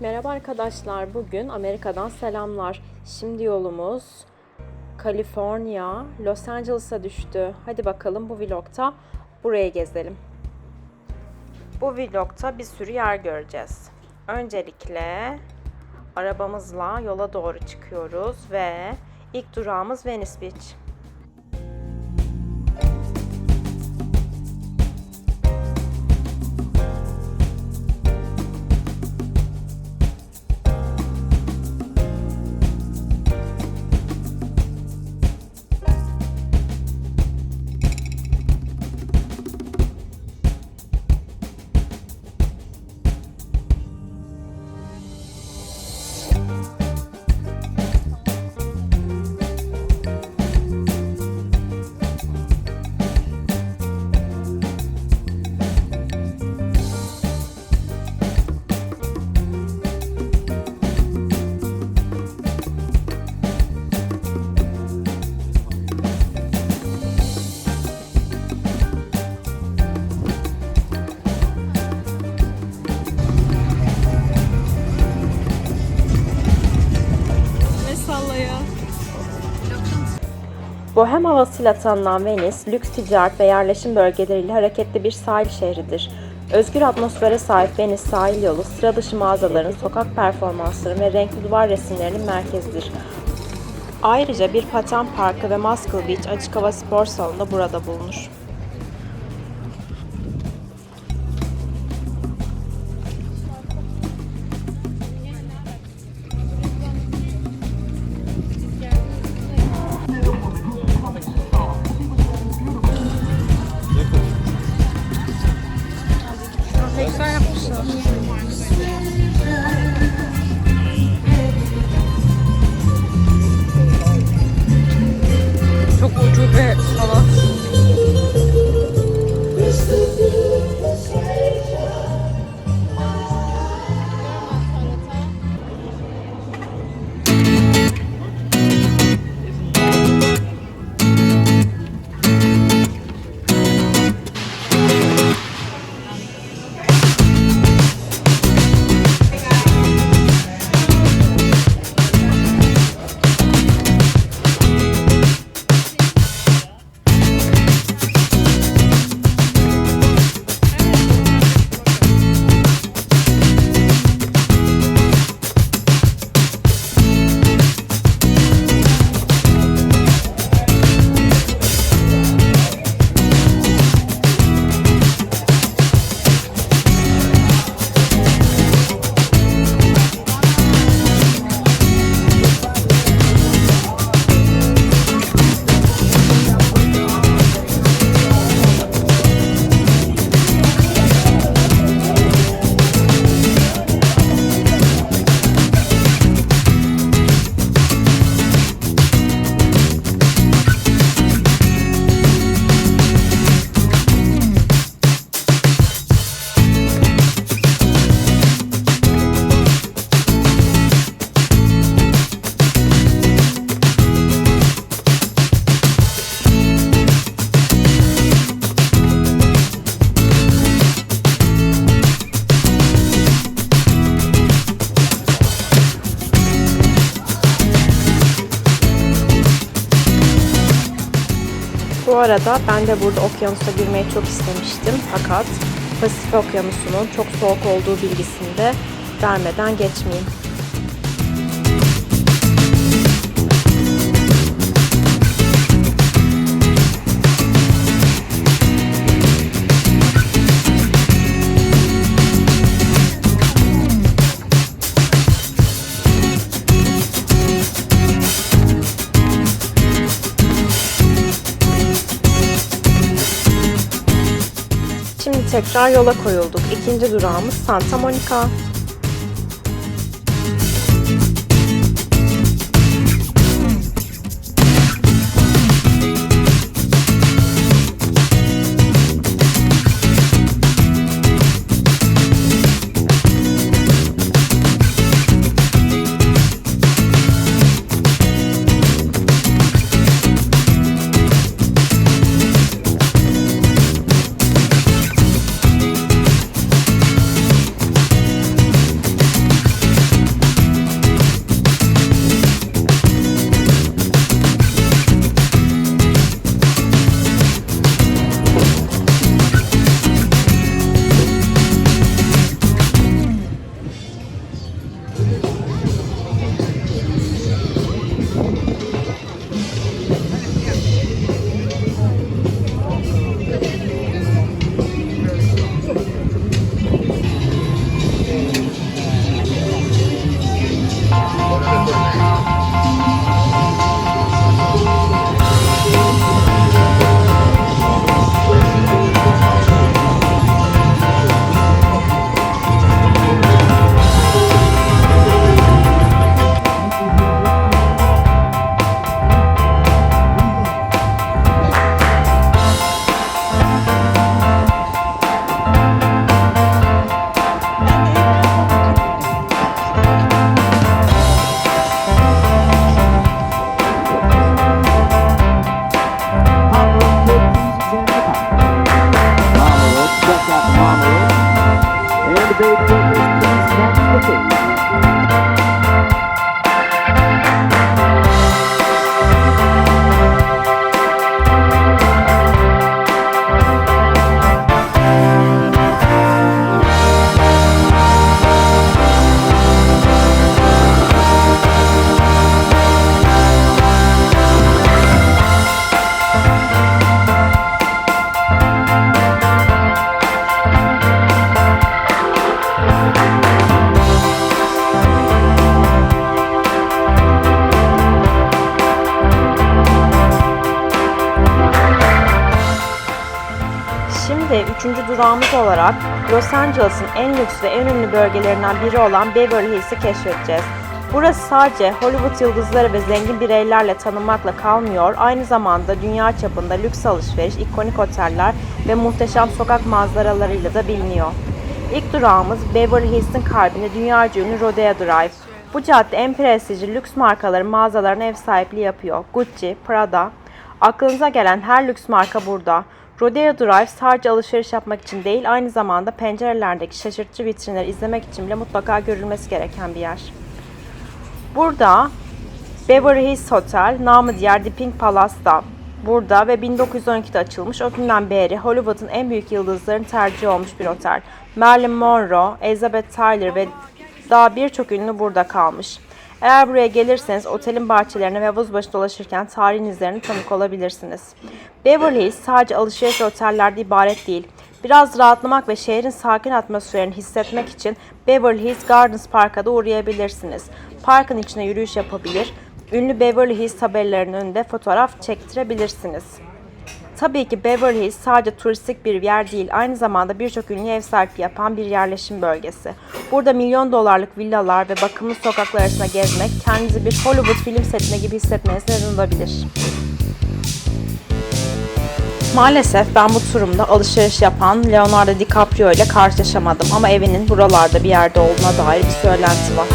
Merhaba arkadaşlar. Bugün Amerika'dan selamlar. Şimdi yolumuz Kaliforniya, Los Angeles'a düştü. Hadi bakalım bu vlogta buraya gezelim. Bu vlogta bir sürü yer göreceğiz. Öncelikle arabamızla yola doğru çıkıyoruz ve ilk durağımız Venice Beach. Bohem havasıyla tanınan Venice, lüks ticaret ve yerleşim bölgeleriyle hareketli bir sahil şehridir. Özgür atmosfere sahip Venice sahil yolu, sıra dışı mağazaların, sokak performansları ve renkli duvar resimlerinin merkezidir. Ayrıca bir paten parkı ve Muscle Beach açık hava spor salonu da burada bulunur. Arada ben de burada okyanusa girmeyi çok istemiştim fakat Pasifik Okyanusu'nun çok soğuk olduğu bilgisini de vermeden geçmeyeyim. Tekrar yola koyulduk. İkinci durağımız Santa Monica. the baby, please, that's the Şimdi üçüncü durağımız olarak Los Angeles'ın en lüks ve en ünlü bölgelerinden biri olan Beverly Hills'i keşfedeceğiz. Burası sadece Hollywood yıldızları ve zengin bireylerle tanınmakla kalmıyor, aynı zamanda dünya çapında lüks alışveriş, ikonik oteller ve muhteşem sokak manzaralarıyla da biliniyor. İlk durağımız Beverly Hills'in kalbinde dünyaca ünlü Rodeo Drive. Bu cadde en prestijli lüks markaların mağazalarına ev sahipliği yapıyor. Gucci, Prada, Aklınıza gelen her lüks marka burada. Rodeo Drive sadece alışveriş yapmak için değil, aynı zamanda pencerelerdeki şaşırtıcı vitrinleri izlemek için bile mutlaka görülmesi gereken bir yer. Burada Beverly Hills Hotel, namı diğer The Pink Palace da burada ve 1912'de açılmış. O günden beri Hollywood'un en büyük yıldızların tercihi olmuş bir otel. Marilyn Monroe, Elizabeth Taylor ve daha birçok ünlü burada kalmış. Eğer buraya gelirseniz otelin bahçelerine ve havuz başı dolaşırken tarihin izlerine tanık olabilirsiniz. Beverly Hills sadece alışveriş ve otellerde ibaret değil. Biraz rahatlamak ve şehrin sakin atmosferini hissetmek için Beverly Hills Gardens Park'a da uğrayabilirsiniz. Parkın içine yürüyüş yapabilir, ünlü Beverly Hills tabelalarının önünde fotoğraf çektirebilirsiniz. Tabii ki Beverly Hills sadece turistik bir yer değil, aynı zamanda birçok ünlü ev sahipliği yapan bir yerleşim bölgesi. Burada milyon dolarlık villalar ve bakımlı sokaklar arasında gezmek, kendinizi bir Hollywood film setine gibi hissetmenize neden olabilir. Maalesef ben bu turumda alışveriş yapan Leonardo DiCaprio ile karşılaşamadım ama evinin buralarda bir yerde olduğuna dair bir söylenti var.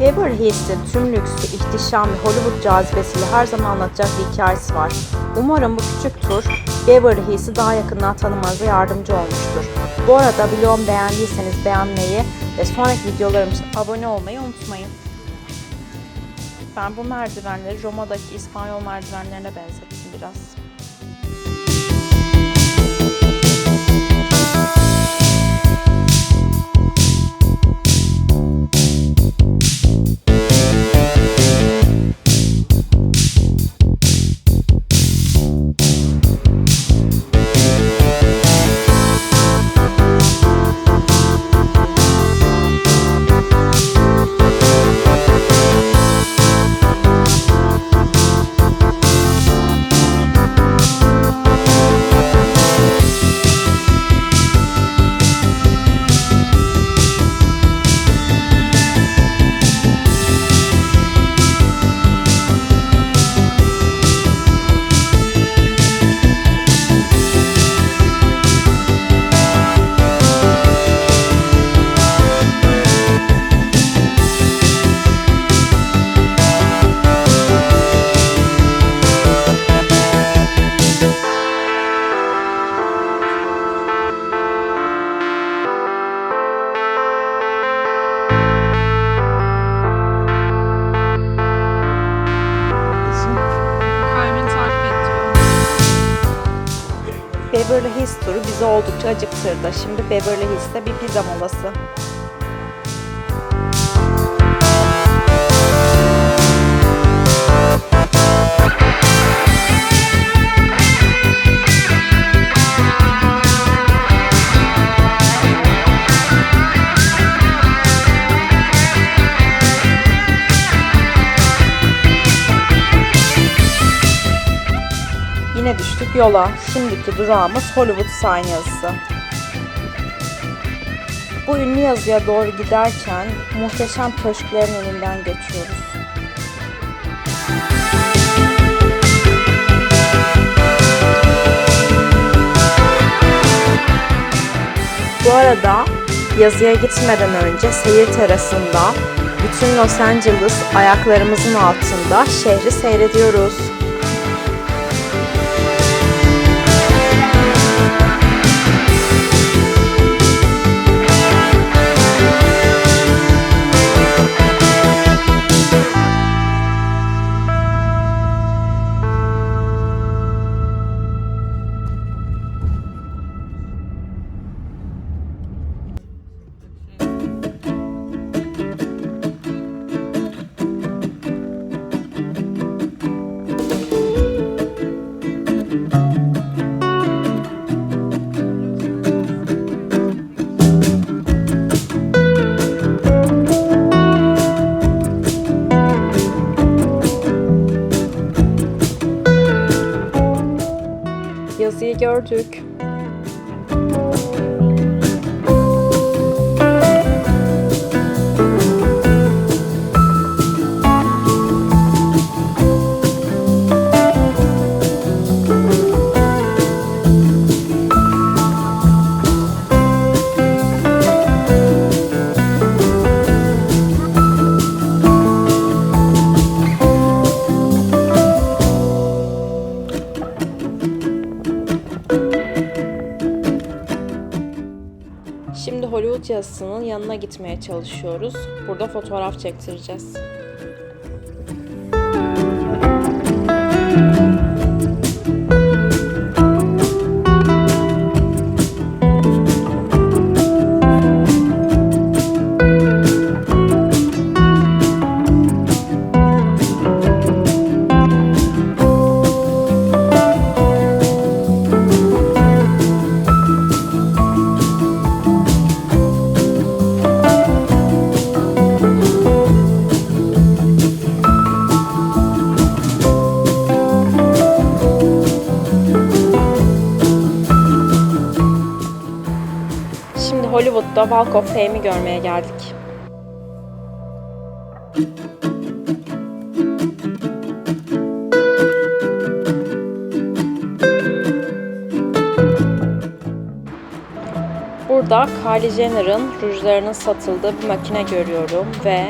Beverly Hills'in tüm lüksü, ihtişam ve Hollywood cazibesiyle her zaman anlatacak bir hikayesi var. Umarım bu küçük tur Beverly Hills'i daha yakından tanımanıza yardımcı olmuştur. Bu arada vlogumu beğendiyseniz beğenmeyi ve sonraki videolarım için abone olmayı unutmayın. Ben bu merdivenleri Roma'daki İspanyol merdivenlerine benzettim biraz. Beverly Hills turu bizi oldukça acıktırdı. Şimdi Beverly Hills'te bir pizza molası. Düştük yola. Şimdiki durağımız Hollywood Sign yazısı. Bu ünlü yazıya doğru giderken muhteşem köşklerin önünden geçiyoruz. Bu arada yazıya gitmeden önce seyir terasında bütün Los Angeles ayaklarımızın altında şehri seyrediyoruz. gördük. Hollywood yazısının yanına gitmeye çalışıyoruz. Burada fotoğraf çektireceğiz. Hollywood'da Walk of Fame'i görmeye geldik. Burada Kylie Jenner'ın rujlarının satıldığı bir makine görüyorum ve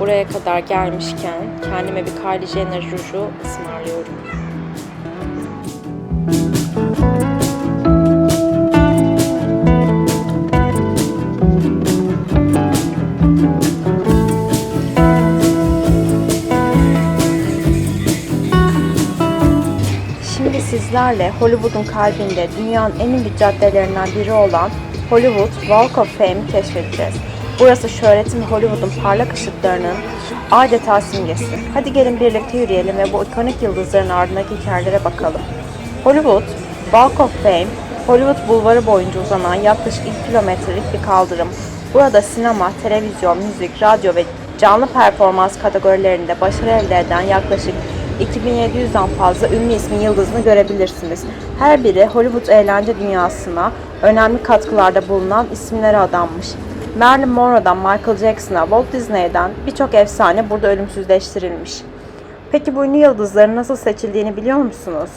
buraya kadar gelmişken kendime bir Kylie Jenner ruju ısmarlıyorum. Sizlerle Hollywood'un kalbinde dünyanın en ünlü caddelerinden biri olan Hollywood Walk of Fame'i keşfedeceğiz. Burası şöhretin Hollywood'un parlak ışıklarının adeta simgesi. Hadi gelin birlikte yürüyelim ve bu ikonik yıldızların ardındaki hikayelere bakalım. Hollywood Walk of Fame, Hollywood bulvarı boyunca uzanan yaklaşık 2 kilometrelik bir kaldırım. Burada sinema, televizyon, müzik, radyo ve canlı performans kategorilerinde başarı elde eden yaklaşık 2700'den fazla ünlü ismin yıldızını görebilirsiniz. Her biri Hollywood eğlence dünyasına önemli katkılarda bulunan isimlere adanmış. Marilyn Monroe'dan Michael Jackson'a, Walt Disney'den birçok efsane burada ölümsüzleştirilmiş. Peki bu ünlü yıldızların nasıl seçildiğini biliyor musunuz?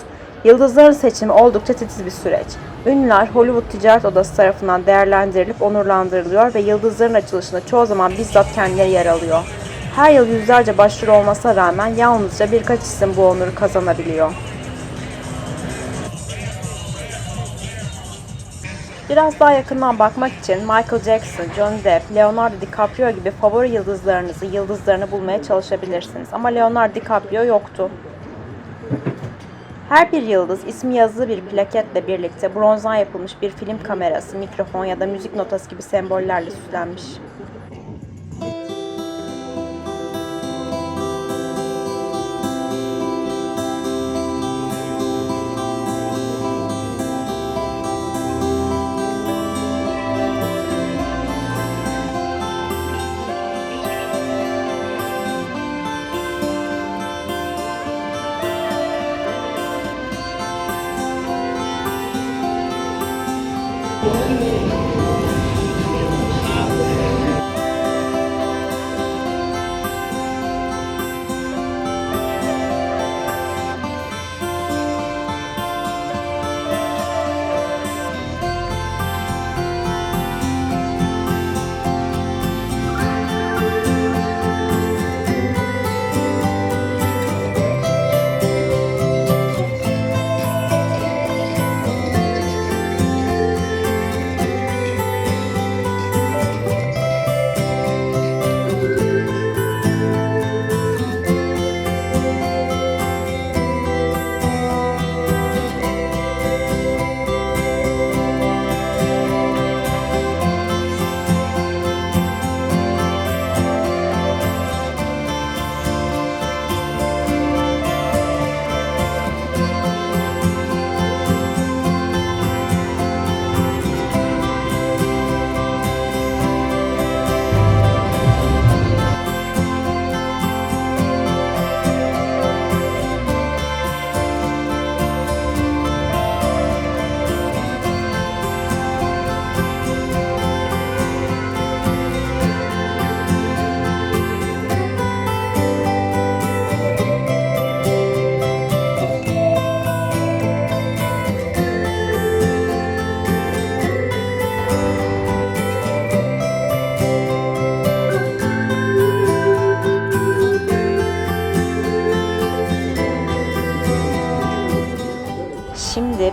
Yıldızların seçimi oldukça titiz bir süreç. Ünlüler Hollywood Ticaret Odası tarafından değerlendirilip onurlandırılıyor ve yıldızların açılışında çoğu zaman bizzat kendileri yer alıyor. Her yıl yüzlerce başvuru olmasına rağmen yalnızca birkaç isim bu onuru kazanabiliyor. Biraz daha yakından bakmak için Michael Jackson, Johnny Depp, Leonardo DiCaprio gibi favori yıldızlarınızı, yıldızlarını bulmaya çalışabilirsiniz. Ama Leonardo DiCaprio yoktu. Her bir yıldız ismi yazılı bir plaketle birlikte bronzdan yapılmış bir film kamerası, mikrofon ya da müzik notası gibi sembollerle süslenmiş.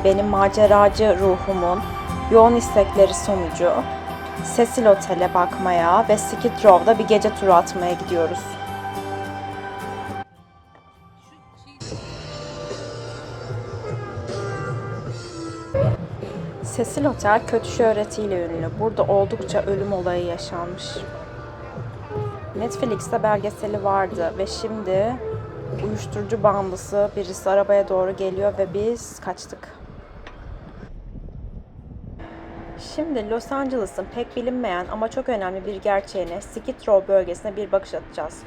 Benim maceracı ruhumun yoğun istekleri sonucu Cecil Otel'e bakmaya ve Skid Row'da bir gece turu atmaya gidiyoruz. Cecil Otel kötü şöhretiyle ünlü. Burada oldukça ölüm olayı yaşanmış. Netflix'te belgeseli vardı ve şimdi uyuşturucu bağımlısı birisi arabaya doğru geliyor ve biz kaçtık. Şimdi Los Angeles'ın pek bilinmeyen ama çok önemli bir gerçeğine Skid Row bölgesine bir bakış atacağız.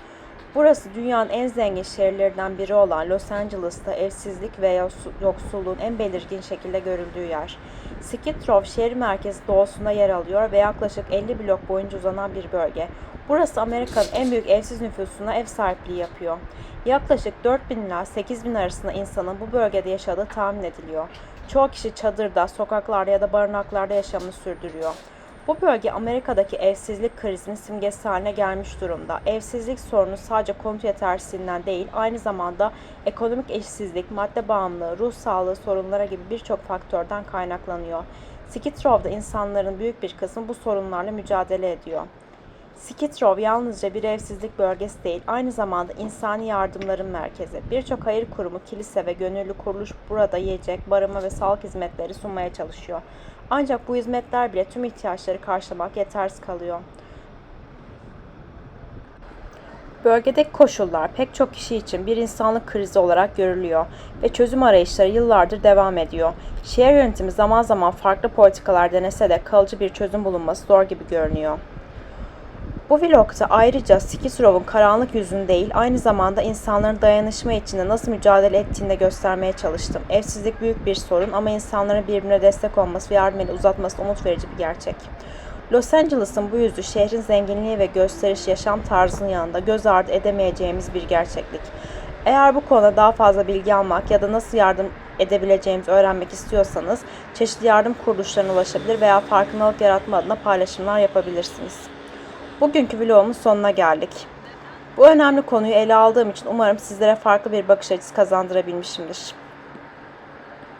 Burası dünyanın en zengin şehirlerinden biri olan Los Angeles'ta evsizlik ve yoksu- yoksulluğun en belirgin şekilde görüldüğü yer. Skid Row şehir merkezi doğusunda yer alıyor ve yaklaşık 50 blok boyunca uzanan bir bölge. Burası Amerika'nın en büyük evsiz nüfusuna ev sahipliği yapıyor. Yaklaşık 4000 ila 8000 arasında insanın bu bölgede yaşadığı tahmin ediliyor. Çoğu kişi çadırda, sokaklarda ya da barınaklarda yaşamını sürdürüyor. Bu bölge Amerika'daki evsizlik krizinin simgesi haline gelmiş durumda. Evsizlik sorunu sadece konut yetersizliğinden değil, aynı zamanda ekonomik eşitsizlik, madde bağımlılığı, ruh sağlığı sorunlara gibi birçok faktörden kaynaklanıyor. Skid Row'da insanların büyük bir kısmı bu sorunlarla mücadele ediyor. Skid Row yalnızca bir evsizlik bölgesi değil, aynı zamanda insani yardımların merkezi. Birçok hayır kurumu, kilise ve gönüllü kuruluş burada yiyecek, barınma ve sağlık hizmetleri sunmaya çalışıyor. Ancak bu hizmetler bile tüm ihtiyaçları karşılamak yetersiz kalıyor. Bölgedeki koşullar pek çok kişi için bir insanlık krizi olarak görülüyor ve çözüm arayışları yıllardır devam ediyor. Şehir yönetimi zaman zaman farklı politikalar denese de kalıcı bir çözüm bulunması zor gibi görünüyor. Bu vlogda ayrıca Skid Row'un karanlık yüzünü değil, aynı zamanda insanların dayanışma içinde nasıl mücadele ettiğini de göstermeye çalıştım. Evsizlik büyük bir sorun ama insanların birbirine destek olması ve yardım eli uzatması umut verici bir gerçek. Los Angeles'ın bu yüzü şehrin zenginliği ve gösteriş yaşam tarzının yanında göz ardı edemeyeceğimiz bir gerçeklik. Eğer bu konuda daha fazla bilgi almak ya da nasıl yardım edebileceğimizi öğrenmek istiyorsanız çeşitli yardım kuruluşlarına ulaşabilir veya farkındalık yaratma adına paylaşımlar yapabilirsiniz. Bugünkü vlogumun sonuna geldik. Bu önemli konuyu ele aldığım için umarım sizlere farklı bir bakış açısı kazandırabilmişimdir.